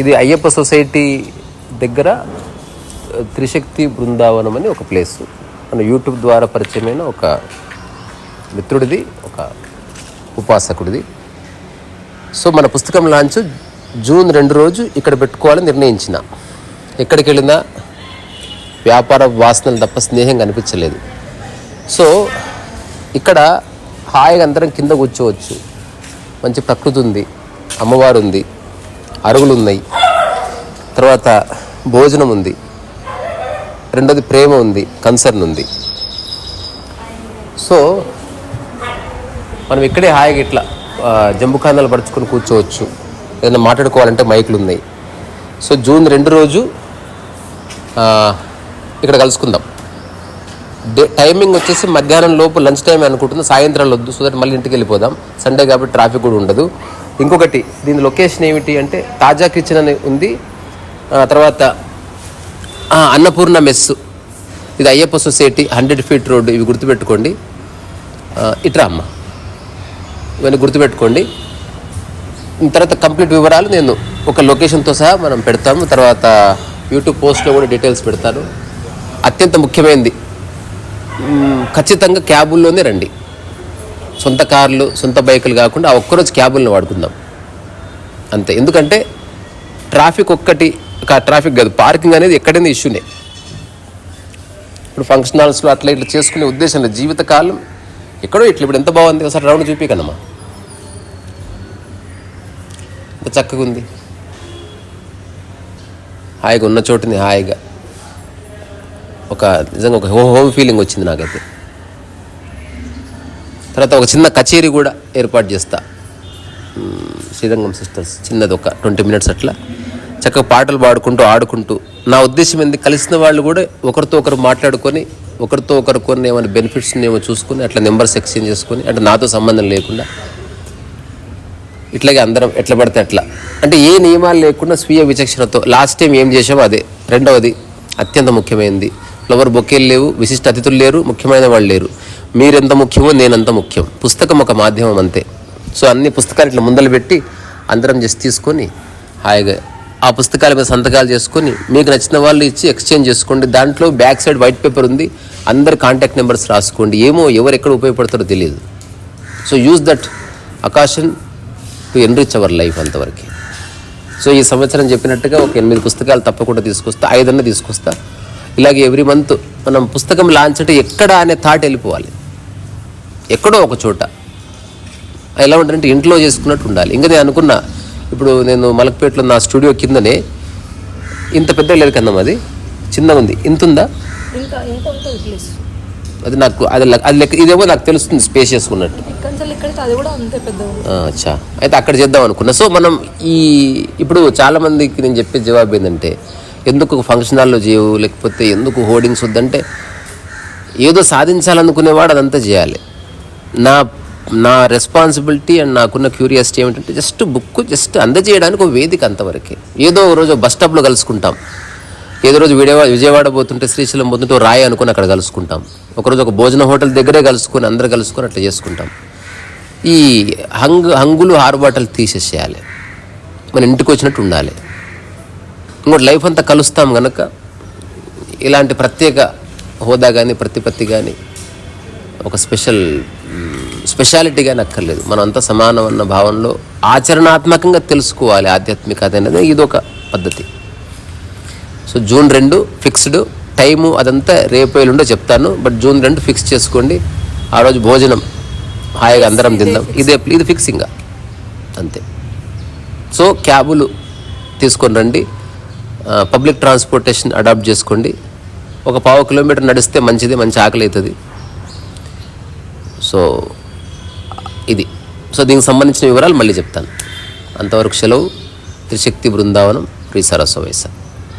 ఇది అయ్యప్ప సొసైటీ దగ్గర త్రిశక్తి బృందావనం అని ఒక ప్లేస్. మన యూట్యూబ్ ద్వారా పరిచయమైన ఒక మిత్రుడిది ఒక ఉపాసకుడిది. సో మన పుస్తకం లాంచ్ జూన్ రెండు రోజు ఇక్కడ పెట్టుకోవాలని నిర్ణయించిన. ఎక్కడికి వెళ్ళినా వ్యాపార వాసనలు తప్ప స్నేహం కనిపించలేదు. సో ఇక్కడ హాయిగా అందరం కింద కూర్చోవచ్చు. మంచి ప్రకృతి ఉంది అమ్మవారు ఉంది అరుగులు ఉన్నాయి తర్వాత భోజనం ఉంది. రెండోది ప్రేమ ఉంది కన్సర్న్ ఉంది. సో మనం ఇక్కడే హాయిగా ఇట్లా జంబుకాందాలు పడుచుకొని కూర్చోవచ్చు. ఏదైనా మాట్లాడుకోవాలంటే మైకులు ఉన్నాయి సో జూన్ రెండు రోజు ఇక్కడ కలుసుకుందాం. టైమింగ్ వచ్చేసి మధ్యాహ్నం లోపు లంచ్ టైం అనుకుంటుంది సాయంత్రం వద్దు సో దట్ మళ్ళీ ఇంటికి వెళ్ళిపోదాం. సండే కాబట్టి ట్రాఫిక్ కూడా ఉండదు. ఇంకొకటి దీని లొకేషన్ ఏమిటి అంటే తాజా కిచెన్ అని ఉంది. తర్వాత అన్నపూర్ణ మెస్. ఇది Ayyappa society hundred feet road ఇవి గుర్తుపెట్టుకోండి. ఇట్రా అమ్మ. ఇవన్నీ గుర్తుపెట్టుకోండి. తర్వాత కంప్లీట్ వివరాలు నేను ఒక లొకేషన్తో సహా మనం పెడతాము. తర్వాత యూట్యూబ్ పోస్ట్లో కూడా డీటెయిల్స్ పెడతాను. అత్యంత ముఖ్యమైనది ఖచ్చితంగా క్యాబుల్లోనే రండి. సొంత కార్లు సొంత బైకులు కాకుండా ఆ ఒక్కరోజు క్యాబుల్ని వాడుకుందాం. అంతే. ఎందుకంటే ట్రాఫిక్ ఒక్కటి ట్రాఫిక్ కాదు పార్కింగ్ అనేది ఎక్కడైనా ఇష్యూనే. ఇప్పుడు ఫంక్షన్ హాల్స్లో అట్లా ఇట్లా చేసుకునే ఉద్దేశం లేదు జీవితకాలం ఎక్కడో ఇట్లా ఇప్పుడు ఎంత బాగుంది ఒకసారి రౌండ్ చూపికనమ్మా ఎంత చక్కగా ఉంది. హాయిగా ఉన్న చోటుని హాయిగా. ఒక నిజంగా ఒక హోమ్ ఫీలింగ్ వచ్చింది నాకైతే. తర్వాత ఒక చిన్న కచేరీ కూడా ఏర్పాటు చేస్తా. శ్రీరంగం సిస్టర్స్ చిన్నది ఒక ట్వంటీ మినిట్స్ అట్లా. చక్కగా పాటలు పాడుకుంటూ ఆడుకుంటూ. నా ఉద్దేశం ఏంది? కలిసిన వాళ్ళు కూడా ఒకరితో ఒకరు మాట్లాడుకొని ఒకరితో ఒకరు కొన్ని ఏమైనా బెనిఫిట్స్ ఏమో చూసుకొని అట్లా నెంబర్స్ ఎక్స్చేంజ్ చేసుకొని అంటే నాతో సంబంధం లేకుండా. ఇట్లాగే అందరం ఎట్లా పడితే అట్లా. అంటే ఏ నియమాలు లేకుండా స్వీయ విచక్షణతో లాస్ట్ టైం ఏం చేసామో అదే. రెండవది అత్యంత ముఖ్యమైనది ఫ్లవర్ బొకేలు లేవు విశిష్ట అతిథులు లేరు ముఖ్యమైన వాళ్ళు లేరు. మీరెంత ముఖ్యమో నేనంత ముఖ్యం. పుస్తకం ఒక మాధ్యమం అంతే. సో అన్ని పుస్తకాలు ఇట్లా ముందలు పెట్టి అందరం జస్ట్ తీసుకొని హాయిగా ఆ పుస్తకాల మీద సంతకాలు చేసుకొని మీకు నచ్చిన వాళ్ళు ఇచ్చి ఎక్స్చేంజ్ చేసుకోండి. దాంట్లో బ్యాక్ సైడ్ వైట్ పేపర్ ఉంది. అందరు కాంటాక్ట్ నెంబర్స్ రాసుకోండి. ఏమో ఎవరు ఎక్కడ ఉపయోగపడతారో తెలియదు. So use that occasion to enrich our life అంతవరకు. సో ఈ సంవత్సరం చెప్పినట్టుగా ఒక ఎనిమిది పుస్తకాలు తప్పకుండా తీసుకొస్తా ఐదన్న తీసుకొస్తా. ఇలాగే ఎవ్రీ మంత్ మనం పుస్తకం లాంచ్ అంటే ఎక్కడ అనే థాట్ వెళ్ళిపోవాలి. ఎక్కడో ఒక చోట. ఎలా ఉంటుందంటే ఇంట్లో చేసుకున్నట్టు ఉండాలి. ఇంకా నేను అనుకున్నా ఇప్పుడు నేను మలక్పేటలో నా స్టూడియో కిందనే ఇంత పెద్ద లేదు కన్నా అది చిన్నగా ఉంది. ఇంత ఉందా? అది నాకు అది లెక్క- అది లెక్క ఇదేమో నాకు తెలుస్తుంది స్పేషియస్ ఉన్నట్టు అచ్చా అయితే అక్కడ చేద్దాం అనుకున్నా. సో మనం ఈ ఇప్పుడు చాలా మందికి నేను చెప్పే జవాబు ఏంటంటే ఎందుకు ఫంక్షన్ హాల్లో చేయవు? లేకపోతే ఎందుకు హోర్డింగ్స్ వద్దంటే ఏదో సాధించాలనుకునేవాడు అదంతా చేయాలి. నా నా రెస్పాన్సిబిలిటీ అండ్ నాకున్న క్యూరియాసిటీ ఏమిటంటే జస్ట్ బుక్ జస్ట్ అందజేయడానికి ఒక వేదిక అంతవరకే. ఏదో ఒక రోజు బస్ స్టాప్లో కలుసుకుంటాం. ఏదో రోజు విజయవాడ విజయవాడ పోతుంటే శ్రీశైలం పోతుంటే రాయి అనుకుని అక్కడ కలుసుకుంటాం. ఒకరోజు ఒక భోజన హోటల్ దగ్గరే కలుసుకొని అందరు కలుసుకొని అట్లా చేసుకుంటాం. ఈ హంగు హంగులు ఆరుబాటలు తీసేసేయాలి. మన ఇంటికి వచ్చినట్టు ఉండాలి. ఇంకోటి లైఫ్ అంతా కలుస్తాం గనక ఇలాంటి ప్రత్యేక హోదా కానీ ప్రతిపత్తి కానీ ఒక స్పెషల్ స్పెషాలిటీ కానీ అక్కర్లేదు. మనం అంతా సమానం అన్న భావనలో ఆచరణాత్మకంగా తెలుసుకోవాలి ఆధ్యాత్మికత అనేది ఇది ఒక పద్ధతి. సో జూన్ రెండు ఫిక్స్డ్ టైము అదంతా రేపు ఎల్లుండో చెప్తాను. బట్ జూన్ రెండు ఫిక్స్ చేసుకోండి. ఆ రోజు భోజనం హాయిగా అందరం తిందాం. ఇదే ఇది ఫిక్సింగ్గా అంతే. సో క్యాబులు తీసుకొని రండి. పబ్లిక్ ట్రాన్స్పోర్టేషన్ అడాప్ట్ చేసుకోండి. ఒక పావు కిలోమీటర్ నడిస్తే మంచిది మంచి ఆకలి అవుతుంది సో ఇది. సో దీనికి సంబంధించిన వివరాలు మళ్ళీ చెప్తాను. అంతవరకు సెలవు. త్రిశక్తి బృందావనం శ్రీ సరస్వ వయస